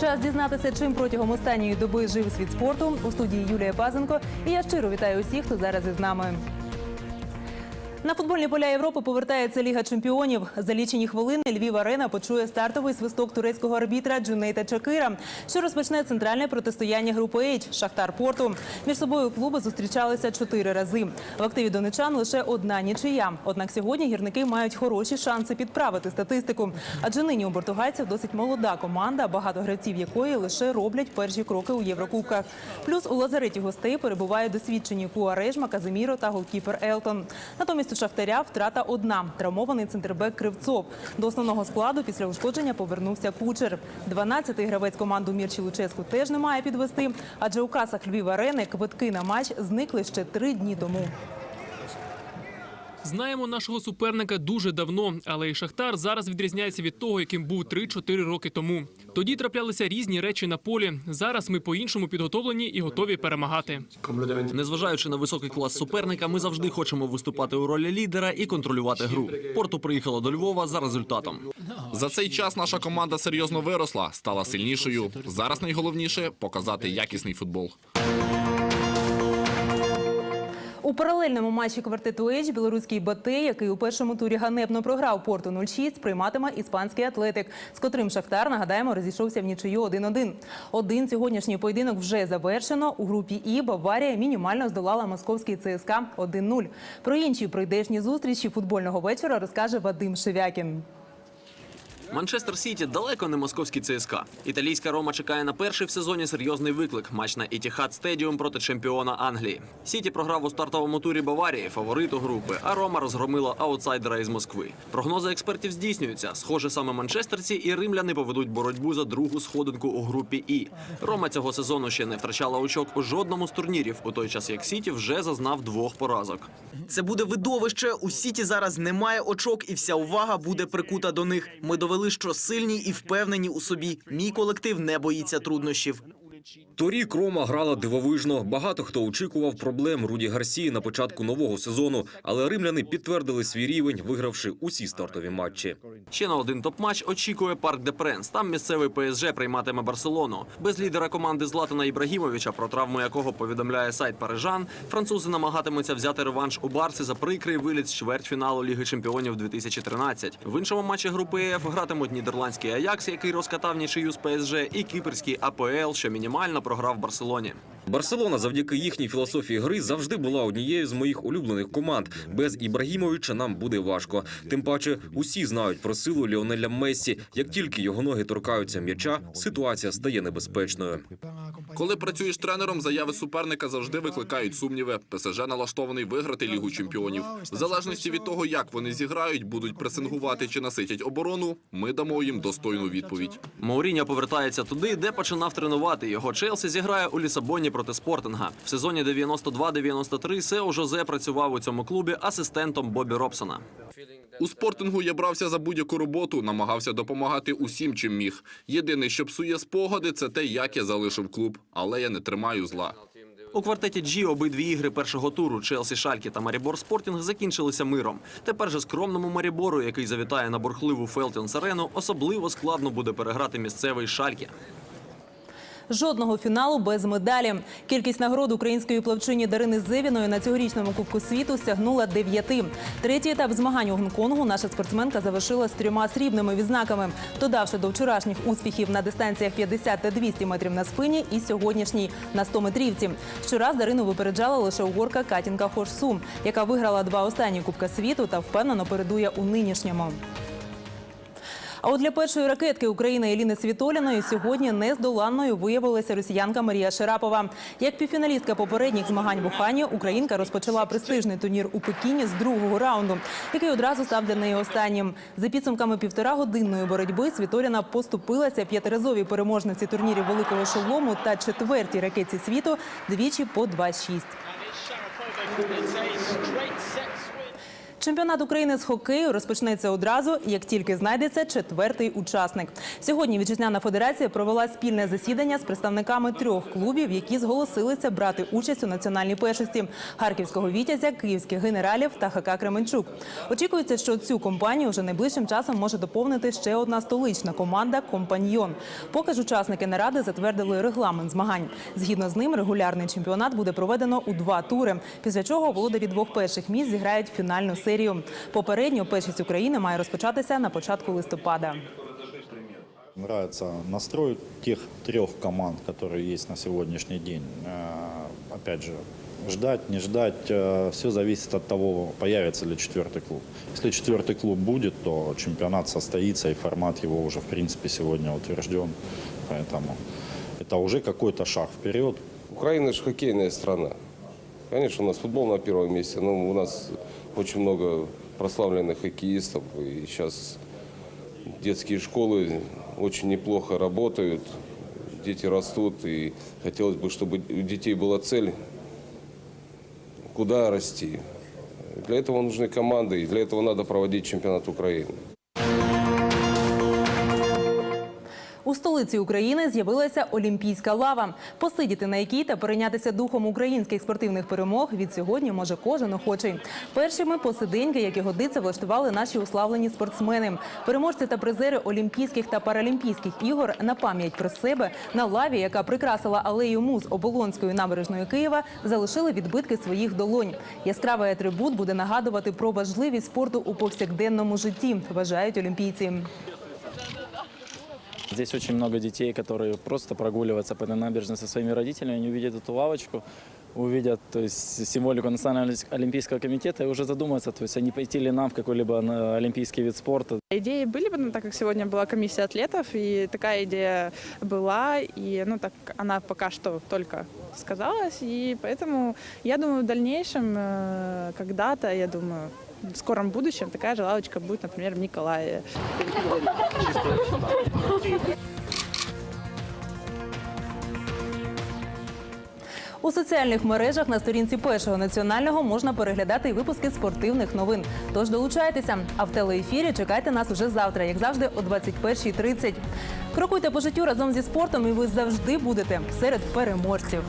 Час дізнатися, чим протягом останньої доби жив світ спорту у студії Юлія Пазенко. І я щиро вітаю усіх, хто зараз із нами. На футбольні поля Європи повертається Ліга чемпіонів. За лічені хвилини Львів Арена почує стартовий свисток турецького арбітра Джунейта Чакира, що розпочне центральне протистояння групи H – Шахтар Порту. Між собою клуби зустрічалися чотири рази. В активі донечан лише одна нічия. Однак сьогодні гірники мають хороші шанси підправити статистику. Адже нині у португальців досить молода команда, багато гравців якої лише роблять перші кроки у Єврокубках. Плюс у лазареті гостей перебувають досвідчені Куарежма, Казиміро та голкіпер Елтон. Натомість у Шахтаря втрата одна – травмований центрбек Кривцов. До основного складу після ушкодження повернувся Кучер. 12-й гравець команду Мірчі Луческу теж не має підвести, адже у касах Львів Арени квитки на матч зникли ще три дні тому. Знаємо нашого суперника дуже давно, але і Шахтар зараз відрізняється від того, яким був 3-4 роки тому. Тоді траплялися різні речі на полі. Зараз ми по-іншому підготовлені і готові перемагати. Незважаючи на високий клас суперника, ми завжди хочемо виступати у ролі лідера і контролювати гру. Порту приїхала до Львова за результатом. За цей час наша команда серйозно виросла, стала сильнішою. Зараз найголовніше показати якісний футбол. У паралельному матчі квартету H білоруський Батей, який у першому турі ганебно програв Порту 0-6, прийматиме іспанський атлетик, з котрим Шахтар, нагадаємо, розійшовся в нічию 1-1. Один сьогоднішній поєдинок вже завершено. У групі І Баварія мінімально здолала московський ЦСКА 1-0. Про інші прийдешні зустрічі футбольного вечора розкаже Вадим Шевякін. Манчестер Сіті далеко не московський ЦСКА. Італійська Рома чекає на перший в сезоні серйозний виклик матч на Ітіхад Стедіум проти чемпіона Англії. Сіті програв у стартовому турі Баварії, фавориту групи, а Рома розгромила аутсайдера із Москви. Прогнози експертів здійснюються. Схоже, саме манчестерці і римляни поведуть боротьбу за другу сходинку у групі І. Рома цього сезону ще не втрачала очок у жодному з турнірів, у той час як Сіті вже зазнав двох поразок. Це буде видовище. У Сіті зараз немає очок, і вся увага буде прикута до них. Ми довели, що сильні і впевнені у собі. Мій колектив не боїться труднощів. Торік Рома грала дивовижно. Багато хто очікував проблем Руді Гарсії на початку нового сезону, але римляни підтвердили свій рівень, вигравши усі стартові матчі. Ще на один топ-матч очікує Парк де Пренс. Там місцевий ПСЖ прийматиме Барселону. Без лідера команди Златана Ібрагімовича, про травму якого повідомляє сайт Парижан, французи намагатимуться взяти реванш у Барси за прикрий виліт з чвертьфіналу Ліги Чемпіонів 2013. В іншому матчі групи Еф гратимуть нідерландський Аякс, який розкатав нічию з ПСЖ, і кіпрський АПЛ, що мінімально програв Барселоні. Барселона завдяки їхній філософії гри завжди була однією з моїх улюблених команд. Без Ібрагімовича нам буде важко. Тим паче, усі знають про силу Ліонеля Мессі. Як тільки його ноги торкаються м'яча, ситуація стає небезпечною. Коли працюєш тренером, заяви суперника завжди викликають сумніви. ПСЖ налаштований виграти лігу чемпіонів. В залежності від того, як вони зіграють, будуть пресингувати чи наситять оборону. Ми дамо їм достойну відповідь. Мауріньо повертається туди, де починав тренувати. Його Челсі зіграє у Лісабоні проти Спортинга. В сезоні 92-93 Сео Жозе працював у цьому клубі асистентом Бобі Робсона. У спортингу я брався за будь-яку роботу, намагався допомагати усім, чим міг. Єдине, що псує спогади, це те, як я залишив клуб, але я не тримаю зла. У квартеті G обидві ігри першого туру Челсі Шалькі та Марібор Спортінг закінчилися миром. Тепер же скромному Марібору, який завітає на бурхливу Фелтінс Арену, особливо складно буде переграти місцевий Шалькі. Жодного фіналу без медалі. Кількість нагород української плавчині Дарини Зевіної на цьогорічному Кубку світу сягнула дев'яти. Третій етап змагань у Гонконгу наша спортсменка завершила з трьома срібними відзнаками, додавши до вчорашніх успіхів на дистанціях 50 та 200 метрів на спині і сьогоднішній на 100 метрівці. Щораз Дарину випереджала лише угорка Катінка Хорсу, яка виграла два останні Кубка світу та впевнено передує у нинішньому. А от для першої ракетки України Еліни Світоліної сьогодні нездоланною виявилася росіянка Марія Шарапова. Як півфіналістка попередніх змагань в Ухані, українка розпочала престижний турнір у Пекіні з другого раунду, який одразу став для неї останнім. За підсумками півторагодинної боротьби Світоліна поступилася п'ятиразовій переможниці турнірів великого шолому та четвертій ракетці світу двічі по 2-6. Чемпіонат України з хокею розпочнеться одразу, як тільки знайдеться четвертий учасник. Сьогодні вітчизняна федерація провела спільне засідання з представниками трьох клубів, які зголосилися брати участь у національній першості харківського вітязя, київських генералів та ХК Кременчук. Очікується, що цю компанію вже найближчим часом може доповнити ще одна столична команда Компаньйон. Поки ж учасники наради затвердили регламент змагань. Згідно з ним, регулярний чемпіонат буде проведено у два тури. Після чого володарі двох перших місць зіграють фінальну серію Попередньо першість України має розпочатися на початку листопада. Нравится настрой тех трех команд, которые есть на сегодняшний день. Э, Опять же, ждать, не ждать, все зависит от того, появится ли четвертый клуб. Если четвертый клуб будет, то чемпионат состоится, и формат его уже, в принципе, сегодня утвержден. Поэтому это уже какой-то шаг вперед. Украина же хоккейная страна. Конечно, у нас футбол на первом месте, но у нас очень много прославленных хоккеистов. И сейчас детские школы очень неплохо работают, дети растут. И хотелось бы, чтобы у детей была цель, куда расти. Для этого нужны команды, и для этого надо проводить чемпионат Украины. У столиці України з'явилася олімпійська лава. Посидіти на якій та перейнятися духом українських спортивних перемог від сьогодні може кожен охочий. Першими посиденьки, як і годиться, влаштували наші уславлені спортсмени. Переможці та призери Олімпійських та Паралімпійських ігор на пам'ять про себе на лаві, яка прикрасила алею муз Оболонської набережної Києва, залишили відбитки своїх долонь. Яскравий атрибут буде нагадувати про важливість спорту у повсякденному житті, вважають олімпійці. Здесь очень много детей, которые просто прогуливаются по этой набережной со своими родителями, они увидят эту лавочку, увидят то есть, символику Национального олимпийского комитета и уже задумаются, то есть, а не пойти ли нам в какой-либо на, олимпийский вид спорта. Идеи были бы, ну, так как сегодня была комиссия атлетов, и такая идея была, и ну, так она пока что только сказалась, и поэтому я думаю, в дальнейшем, э, когда-то, я думаю, в скором будущем такая же лавочка будет, например, в Николаеве. У соціальних мережах на сторінці першого національного можна переглядати і випуски спортивних новин. Тож долучайтеся. А в телеефірі чекайте нас уже завтра, як завжди, о 21.30. Крокуйте по життю разом зі спортом, і ви завжди будете серед переможців.